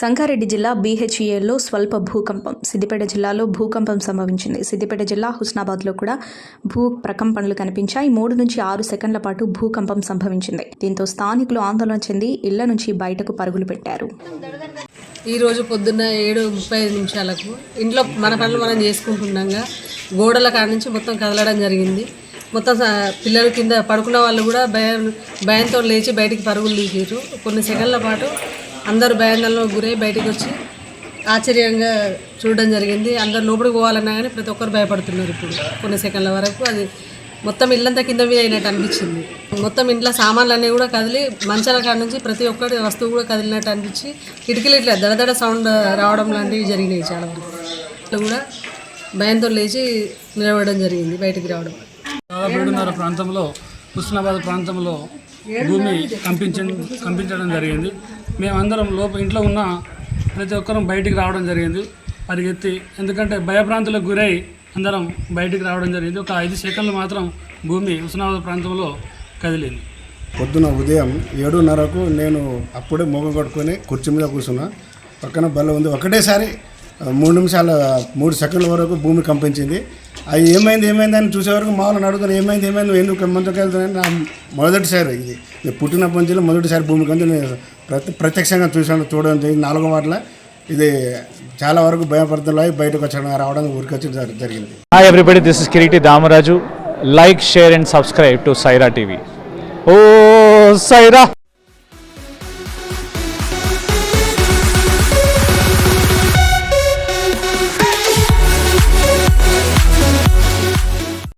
సంగారెడ్డి జిల్లా బీహెచ్ఈఎల్లో స్వల్ప భూకంపం. సిద్దిపేట జిల్లాలో భూకంపం సంభవించింది. సిద్దిపేట జిల్లా హుస్నాబాద్లో కూడా భూ ప్రకంపనలు కనిపించాయి. మూడు నుంచి ఆరు సెకండ్ల పాటు భూకంపం సంభవించింది. దీంతో స్థానికులు ఆందోళన చెంది ఇళ్ళ నుంచి బయటకు పరుగులు పెట్టారు. ఈ రోజు పొద్దున్న ఏడు ముప్పై ఐదు నిమిషాలకు ఇంట్లో మన పనులు మనం చేసుకుంటుండగా గోడల కాడ నుంచి మొత్తం కదలడం జరిగింది. మొత్తం పిల్లలు కింద పడుకున్న వాళ్ళు కూడా భయం భయంతో లేచి బయటికి పరుగులు తీసారు కొన్ని సెకండ్ల పాటు అందరూ భయాందోళనలో గురై బయటకు వచ్చి ఆశ్చర్యంగా చూడడం జరిగింది. అందరు లోపలికి పోవాలన్నా కానీ ప్రతి ఒక్కరు భయపడుతున్నారు ఇప్పుడు. కొన్ని సెకండ్ల వరకు అది మొత్తం ఇల్లంతా కింద మీద అయినట్టు అనిపించింది. మొత్తం ఇంట్లో సామాన్లు అన్నీ కూడా కదిలి మంచాల కాడ నుంచి ప్రతి ఒక్కటి వస్తువు కూడా కదిలినట్టు అనిపించి కిటికీలు ఇట్లా దడదడ సౌండ్ రావడం లాంటివి జరిగినాయి చాలా వరకు. ఇట్లా కూడా భయంతో లేచి నిలబడడం జరిగింది బయటికి రావడం. ప్రాంతంలో హుస్నాబాద్ ప్రాంతంలో భూమి కంపించడం కంపించడం జరిగింది. మేమందరం లోప ఇంట్లో ఉన్న ప్రతి ఒక్కరం బయటికి రావడం జరిగింది పరిగెత్తి. ఎందుకంటే భయభ్రాంతులకు గురై అందరం బయటికి రావడం జరిగింది. ఒక ఐదు సెకండ్లు మాత్రం భూమి హుస్నాబాద్ ప్రాంతంలో కదిలింది. పొద్దున ఉదయం ఏడున్నరకు నేను అప్పుడే మొగ కొట్టుకొని కుర్చీ మీద కూర్చున్నా. పక్కన బల్ల ఉంది. ఒకటేసారి మూడు నిమిషాల మూడు సెకండ్ల వరకు భూమి కంపించింది. అది ఏమైంది ఏమైంది అని చూసే వరకు మామూలు అడుగుతాను ఏమైంది ఏమైంది ఎందుకు ముందుకు నా మొదటిసారి ఇది నేను పుట్టినప్పటి నుంచి మొదటిసారి భూమికి కంటే నేను ప్రతి ప్రత్యక్షంగా చూసాను చూడడం జరిగింది నాలుగో వాటిలో ఇది చాలా వరకు భయపడుతున్నాయి బయటకు వచ్చడం రావడం ఊరికి వచ్చి జరిగింది hi everybody this is Kireeti Damaraju like share and subscribe to Saira TV oh Sye Raa